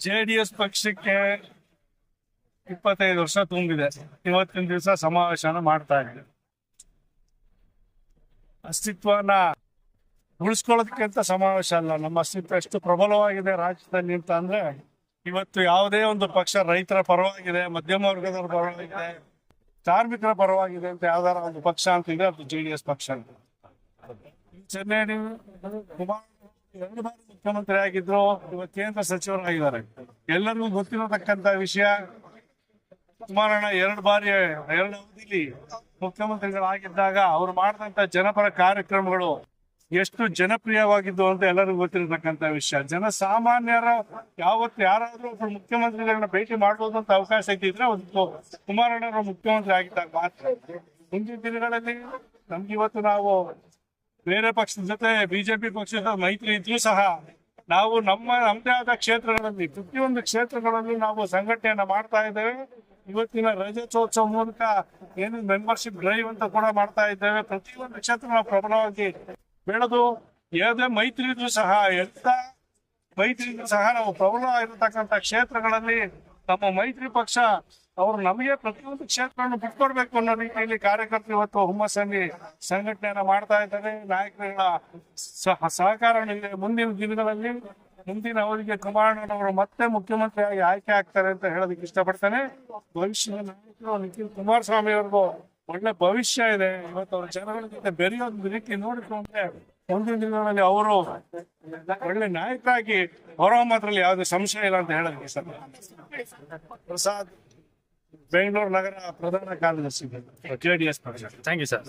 J D S ಪಕ್ಷಕ್ಕೆ ಇಪ್ಪತ್ತೈದು ವರ್ಷ ತುಂಬಿದೆ. ಇವತ್ತಿನ ದಿವಸ ಸಮಾವೇಶನ ಮಾಡ್ತಾ ಇದ್ದೀವಿ ಅಸ್ತಿತ್ವನ ಉಳಿಸ್ಕೊಳ್ಳೋದಕ್ಕಿಂತ ಸಮಾವೇಶ ಅಲ್ಲ. ನಮ್ಮ ಅಸ್ತಿತ್ವ ಎಷ್ಟು ಪ್ರಬಲವಾಗಿದೆ ರಾಜ್ಯದಲ್ಲಿ ಅಂತ ಅಂದ್ರೆ, ಇವತ್ತು ಯಾವುದೇ ಒಂದು ಪಕ್ಷ ರೈತರ ಪರವಾಗಿದೆ, ಮಧ್ಯಮ ವರ್ಗದವ್ರ ಪರವಾಗಿದೆ, ಕಾರ್ಮಿಕರ ಪರವಾಗಿದೆ ಅಂತ ಯಾವ್ದಾರ ಒಂದು ಪಕ್ಷ ಅಂತ ಇದೆ ಅದು ಜೆ ಡಿ ಎಸ್ ಪಕ್ಷ ಅಂತ. ಚೆನ್ನೈ ಕುಮಾರ್ ಎರಡು ಬಾರಿ ಮುಖ್ಯಮಂತ್ರಿ ಆಗಿದ್ರು ಇವತ್ತು ಕೇಂದ್ರ ಸಚಿವರಾಗಿದ್ದಾರೆ. ಎಲ್ಲರಿಗೂ ಗೊತ್ತಿರತಕ್ಕಂತ ವಿಷಯ, ಕುಮಾರಣ್ಣ ಎರಡು ಬಾರಿ, ಎರಡು ಅವಧಿಲಿ ಮುಖ್ಯಮಂತ್ರಿಗಳಾಗಿದ್ದಾಗ ಅವ್ರು ಮಾಡಿದಂತ ಜನಪರ ಕಾರ್ಯಕ್ರಮಗಳು ಎಷ್ಟು ಜನಪ್ರಿಯವಾಗಿದ್ದು ಅಂತ ಎಲ್ಲರಿಗೂ ಗೊತ್ತಿರತಕ್ಕಂತ ವಿಷಯ. ಜನಸಾಮಾನ್ಯರ ಯಾವತ್ತು ಯಾರಾದ್ರೂ ಒಬ್ರು ಮುಖ್ಯಮಂತ್ರಿಗಳನ್ನ ಭೇಟಿ ಮಾಡ್ಬೋದು ಅಂತ ಅವಕಾಶ ಇದ್ದಿದ್ರೆ ಒಂದು ಕುಮಾರಣ್ಣವರು ಮುಖ್ಯಮಂತ್ರಿ ಆಗಿದ್ದಾಗ ಮಾತ್ರ. ಮುಂದಿನ ದಿನಗಳಲ್ಲಿ ನಮ್ಗೆ ಇವತ್ತು ನಾವು ಬೇರೆ ಪಕ್ಷದ ಜೊತೆ ಬಿಜೆಪಿ ಪಕ್ಷದ ಮೈತ್ರಿ ಇದ್ರೂ ಸಹ ನಾವು ನಮ್ಮ ನಮ್ಮದೇ ಆದ ಕ್ಷೇತ್ರಗಳಲ್ಲಿ ಪ್ರತಿಯೊಂದು ಕ್ಷೇತ್ರಗಳಲ್ಲಿ ನಾವು ಸಂಘಟನೆಯನ್ನು ಮಾಡ್ತಾ ಇದ್ದೇವೆ. ಇವತ್ತಿನ ರಜೋತ್ಸವ ಮೂಲಕ ಏನು ಮೆಂಬರ್ಶಿಪ್ ಡ್ರೈವ್ ಅಂತ ಕೂಡ ಮಾಡ್ತಾ ಇದ್ದೇವೆ. ಪ್ರತಿಯೊಂದು ಕ್ಷೇತ್ರ ನಾವು ಪ್ರಬಲವಾಗಿ ಬೆಳೆದು, ಯಾವುದೇ ಮೈತ್ರಿ ಇದ್ರೂ ಸಹ ಎಂತ ಮೈತ್ರಿ ಸಹ ನಾವು ಪ್ರಬಲವಾಗಿರತಕ್ಕಂತ ಕ್ಷೇತ್ರಗಳಲ್ಲಿ ನಮ್ಮ ಮೈತ್ರಿ ಪಕ್ಷ, ಅವರು ನಮಗೆ ಪ್ರತಿಯೊಂದು ಕ್ಷೇತ್ರವನ್ನು ಬಿಟ್ಕೊಡ್ಬೇಕು ಅನ್ನೋ ರೀತಿಯಲ್ಲಿ ಕಾರ್ಯಕರ್ತರು ಇವತ್ತು ಹುಮ್ಮಸ್ಸಲ್ಲಿ ಸಂಘಟನೆಯನ್ನ ಮಾಡ್ತಾ ಇದ್ದಾರೆ. ನಾಯಕರುಗಳ ಸಹ ಸಹಕಾರ ಮುಂದಿನ ದಿನಗಳಲ್ಲಿ ಮುಂದಿನ ಅವಧಿಗೆ ಕುಮಾರಣ್ಣನವರು ಮತ್ತೆ ಮುಖ್ಯಮಂತ್ರಿಯಾಗಿ ಆಯ್ಕೆ ಆಗ್ತಾರೆ ಅಂತ ಹೇಳೋದಕ್ಕೆ ಇಷ್ಟಪಡ್ತೇನೆ. ಭವಿಷ್ಯದ ನಾಯಕರು ನಿಖಿಲ್ ಕುಮಾರಸ್ವಾಮಿ ಅವ್ರಿಗೂ ಒಳ್ಳೆ ಭವಿಷ್ಯ ಇದೆ. ಇವತ್ತು ಅವ್ರ ಜನಗಳ ಜೊತೆ ಬೆರೆಯೋದು ರೀತಿ ನೋಡಿಕೊಂಡ್ರೆ ಮುಂದಿನ ದಿನಗಳಲ್ಲಿ ಅವರು ಒಳ್ಳೆ ನಾಯಕರಾಗಿ ಹೊರಹೊಮ್ಮದ್ರಲ್ಲಿ ಯಾವುದೇ ಸಂಶಯ ಇಲ್ಲ ಅಂತ ಹೇಳೋದಕ್ಕೆ ಸರ್ ಪ್ರಸಾದ್, ಬೆಂಗಳೂರು ನಗರ ಪ್ರಧಾನ ಕಾರ್ಯದರ್ಶಿ. JDS thank you sir